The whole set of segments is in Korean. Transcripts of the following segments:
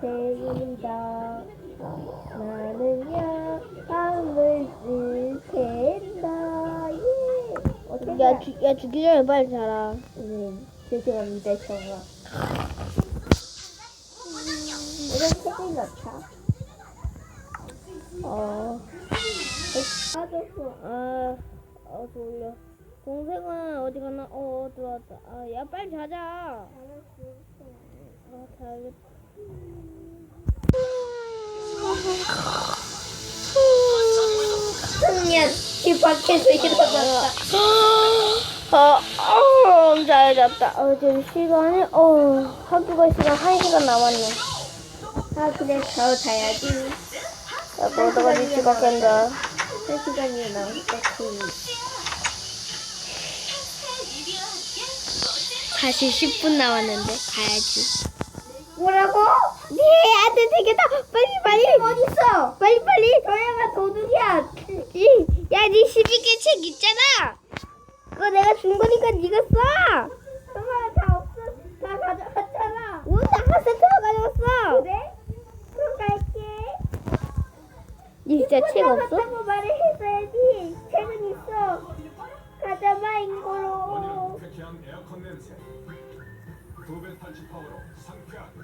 생일이다. 나는야 밤을 지샌다. 예. 어떻게? 야, 주, 야 죽기 전에 빨리 자라. 네, 죄송합니다, 정아. 이런 책을 넣자. 어, 빠졌어. 아, 어, 졸려. 동생은 어디 갔나? 어, 들어왔다. 아, 야, 빨리 자자. 아, 자야겠다. 승리야, 집 밖에서 일어났다. 어, 어, 잘 잤다. 어, 지금 시간이, 어, 학교가 시간 1시간 남았네. 아, 그래, 더 자야지. 야, 그러다가 니 지각한다. 한 시간이나 남았다. 사실 10분 남았는데, 가야지. 뭐라고? 네, 안돼 되겠다. 빨리, 빨리. 어딨어? 빨리, 빨리. 저야가 도둑이야. 이, 야, 네 12개 책 있잖아. 그거 내가 준 거니까 네가 써. 정말 다 없어. 다 가져갔잖아. 오, 나 세트로 가져왔어. 그래? 그럼 갈게. 니 진짜 책 없어? 가져갔다고 말을 했어야지. 책은 있어. 가져봐, 인고로. 쾌쾌한 에어컨 냄새 두배 탈취 파워로 상쾌하게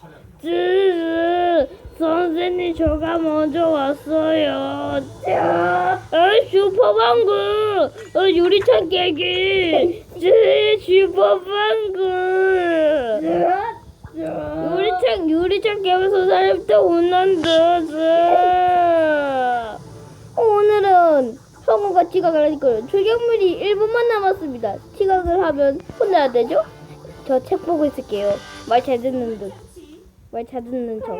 차량 쯔 선생님 저가 먼저 왔어요. 어, 슈퍼방구. 어, 유리창 깨기. 쯔 슈퍼방구. 유리창 유리창 깨면서 사람들 혼난다. 쯔. 지각을 하니까요. 출격물이 1분만 남았습니다. 지각을 하면 혼나야 되죠? 저 책 보고 있을게요. 말 잘 듣는 듯. 말 잘 듣는 척.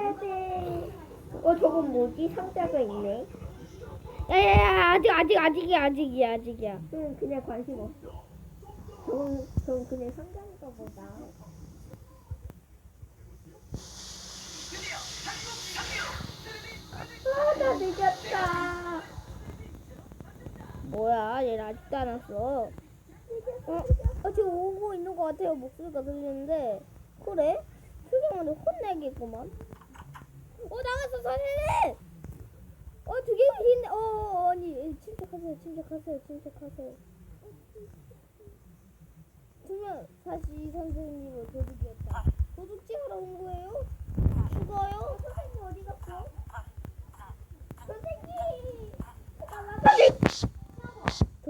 어, 저건 뭐지? 상자가 있네. 야야야 아직 아직 아직이야 아직이야 아직이야. 응, 그냥 관심 없어. 저건, 저건 그냥 상자인가 보다. 아, 나 늦었다. 뭐야 얘 아직도 안 왔어. 어, 어 지금 오고 있는 것 같아요 목소리가 들리는데 그래? 출경문을 혼내겠구만. 어 나갔어 선생님. 어 두개문인데 어, 어 아니 침착하세요 침착하세요 침착하세요. 두명 다시 선생님을 도둑이었다. 도둑질하러 온 거예요? 죽어요? 선생님 어디 갔어? 선생님!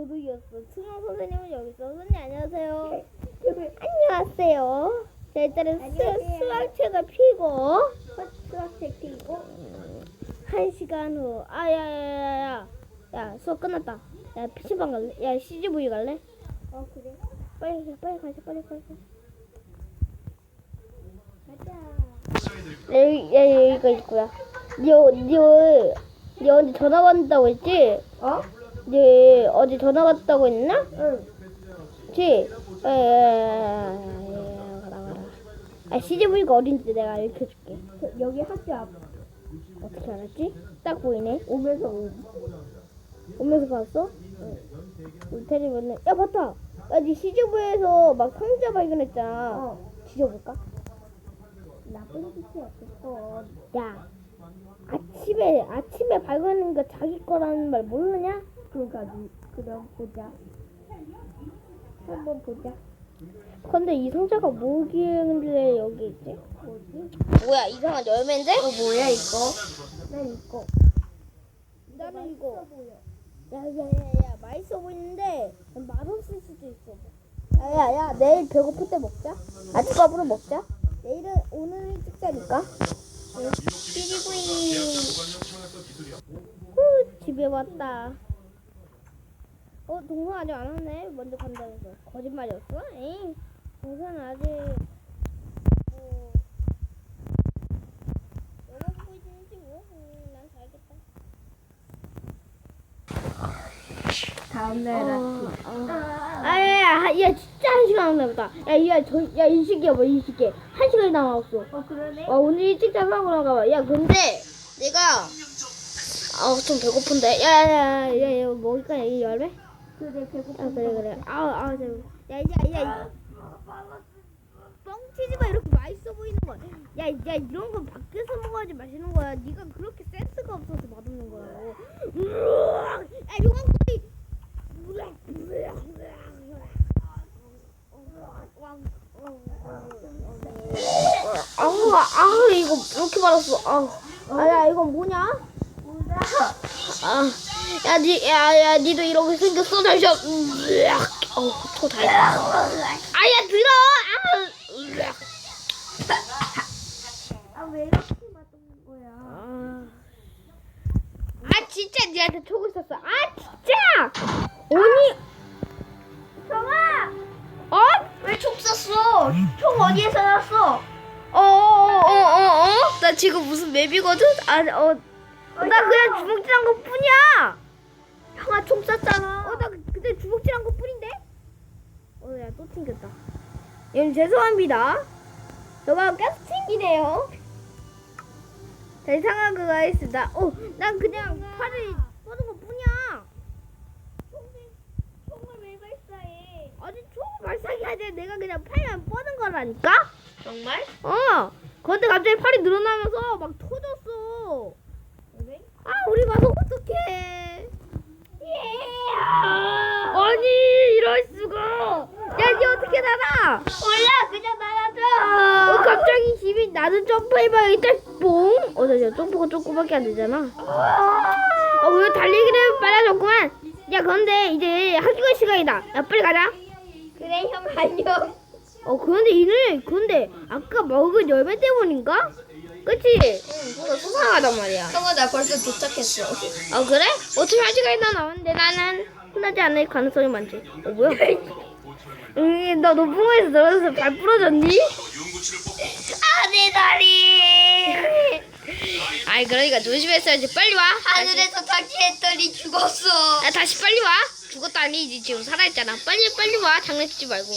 도둑이었어. 투명 선생님은 여기 있어. 선생님 안녕하세요. 안녕하세요. 자 일단은 수. 수학책을 피고 수학책 피고 한 시간 후 아야야야야 야 수업 끝났다. 야 PC방 갈래? 야 CGV 갈래? 어 그래? 빨리 가, 빨리 가자 빨리 빨리. 가자 야, 여기 야 여기가 있고야. 니니 니 언제 전화 왔다고 했지? 어? 니 어제 전화 왔다고 했나? 응 그치? 에에에에에에 가라 가라. 아 CGV가 어딘지 내가 알려줄게. 저, 여기 학교 앞 어떻게 알았지? 딱 보이네. 오면서 오 오면서 봤어? 응. 테레비는 야 봤다. 야니 CGV에서 막 상자 발견했잖아. 어 뒤져볼까? 나쁜 짓이 없었어 야 아침에 아침에 발견한 거 자기 거라는 말 모르냐? 그러니까 그럼 보자 한번 보자 근데 이 상자가 뭐길래 여기 있지? 뭐지? 뭐야 이상한 열매인데? 어 뭐야 이거? 난 이거 나는 이거. 야야야야 맛있어 보이는데 맛없을 수도 있어. 야야야 내일 배고플 때 먹자. 아침밥으로 먹자. 내일은 오늘 일찍 자니까. 찌리구이 후 집에 왔다. 어 동생 아직 안 왔네. 먼저 간다면서 거짓말이었어? 에이 동생은 아직 뭐 영화 보고 있는지 뭐. 음, 난 자야겠다. 다음날 아침 아야야 야 진짜 한 시간 남았다. 야야저야 인식이야 뭐 인식이 한 시간이 남았어. 어 그러네 와 오늘 일찍 자서 그런가 봐. 야 근데 내가 아좀 배고픈데. 야야야야 먹을까 이 열매? 그래 배고파 아 그래 그래. 아우 아우 저. 야야야 뻥치지 마 이렇게 맛있어 보이는 거 야. 야, 야 이런 거 밖에서 먹어야지 맛있는 거야. 네가 그렇게 센스가 없어서 맛없는 거야. 으악! 야, 용왕거리. 아우, 아우 이거 이렇게 말았어. 아우. 아야 이건 뭐냐? 아, 야, 니, 야, 야, 니도 이렇게 생겼어. 으악. 어우, 토 달다. 아야, 들어! 아. 아왜 이렇게 맛없는 거야? 아, 아, 진짜 니한테 촉고 있었어. 아, 진짜! 언니, 정아 어? 왜 총 쐈어? 총 어디에서 났어? 어, 어, 어, 어, 어? 나 지금 무슨 맵이거든? 아, 어, 나 그냥 주먹질한 것 뿐이야! 총 쐈잖아. 어, 나 그때 주먹질한 것 뿐인데? 어, 야, 또 튕겼다. 여러분, 죄송합니다. 너가 계속 튕기네요. 자, 이상한 거 하겠습니다. 어, 난 그냥 팔을 뻗은 것 뿐이야. 총을 왜 발사해? 아니, 총을 발사기 하지. 내가 그냥 팔만 뻗은 거라니까? 정말? 어! 그런데 갑자기 팔이 늘어나면서 막 터졌어. 아, 우리 가서 어떡해. 아니, 이럴 수가. 야, 날아? 몰라 그냥. 어, 갑자기 힘이 나는 점프해봐야겠다. 뽕. 어, 나 점프가 조금밖에 안 되잖아. 어, 왜 달리기를 빨라졌구만. 야, 그런데 이제 학교 시간이다. 야, 빨리 가자. 그래 형 안녕. 어, 그런데 이를, 그런데 아까 먹은 열매 때문인가? 그치? 응, 뭔가 수상하단 말이야. 형아 나 벌써 도착했어. 어, 그래? 어차피 한 시간이나 남았는데 나는 혼나지 않을 가능성이 많지. 어, 뭐야? 응, 너 높은 거에서 떨어져서 발 부러졌니? 아 내 다리. 아이, 그러니까 조심했어야지. 빨리 와. 하늘에서 타기했더니 죽었어. 야, 다시 빨리 와. 죽었도 아니지. 지금 살아있잖아. 빨리, 빨리 와. 장난치지 말고.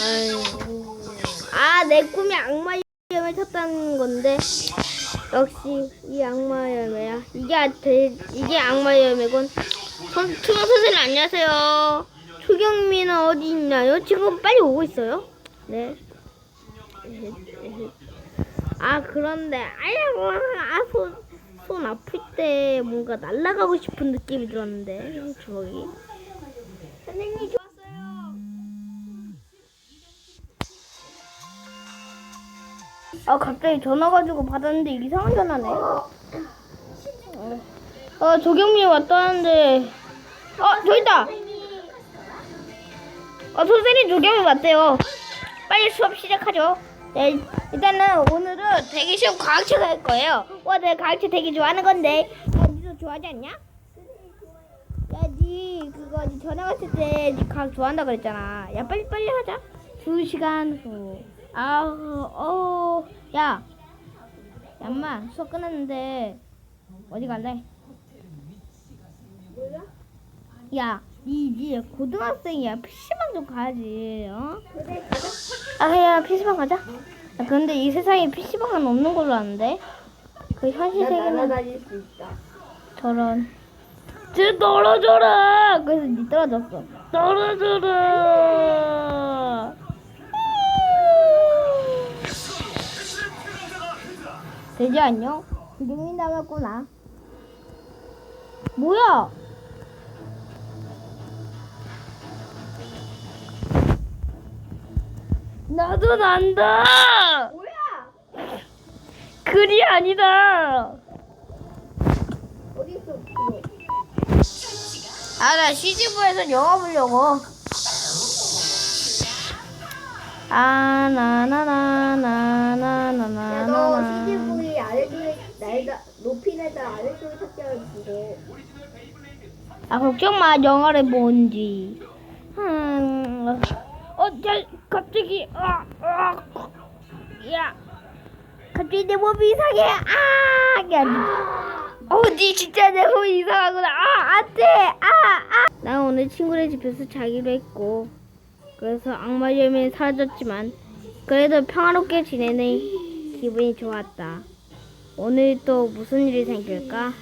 아유. 아, 내 꿈이 악마 열매 쳤다는 건데. 역시, 이 악마 열매야. 이게, 아- 대, 이게 악마 열매군. 선, 초경 선생님, 안녕하세요. 초경민은 어디 있나요? 지금 빨리 오고 있어요. 네. 아, 그런데, 아야, 아, 손, 손 아플 때 뭔가 날아가고 싶은 느낌이 들었는데, 주먹이. 선생님 좋았어요. 아 갑자기 전화 가지고 받았는데 이상한 전화네. 어, 어 조경미 왔다는데. 어 저기 있다. 어 선생님 조경미 왔대요. 빨리 수업 시작하죠. 네, 일단은 오늘은 되게 쉬운 과학책 할 거예요. 와, 내가 과학책 되게 좋아하는 건데. 야, 니도 좋아하지 않냐? 야, 니 그거 니 전화 왔을 때 니 과학 좋아한다 그랬잖아. 야, 빨리 빨리 하자. 두 시간 후. 아우, 어, 야, 얌마 수업 끝났는데 어디 갈래? 야, 니, 니 고등학생이야. PC방 좀 가야지, 어? 그래. 아, 야, PC방 가자. 야, 근데 이 세상에 PC방은 없는 걸로 아는데? 그 현실 나 세계는 날아다닐 수 있다. 저런. 쟤 떨어져라! 그래서 니 떨어졌어. 떨어져라! 돼지 안녕? 구경이 나갔구나. 뭐야? 나도 난다! 뭐야? 글이 아니다! 어디 있어? 아, 나 CGV에서 영화 보려고. 아, 나, 나, 나, 나, 나, 나, 나, 야, 너 나. CGV 아래쪽에 날다 높이 날다 아래쪽에 탑재하는 그거. 아, 걱정 마, 영화를 뭔지. 음, 어, 야, 갑자기, 아, 아, 야. 갑자기 내 몸이 이상해. 아, 야, 니- 어, 니 진짜 내 몸이 이상하구나. 아, 안 돼. 아, 아. 나 오늘 친구네 집에서 자기로 했고, 그래서 악마 열매는 사라졌지만, 그래도 평화롭게 지내는 기분이 좋았다. 오늘 또 무슨 일이 생길까?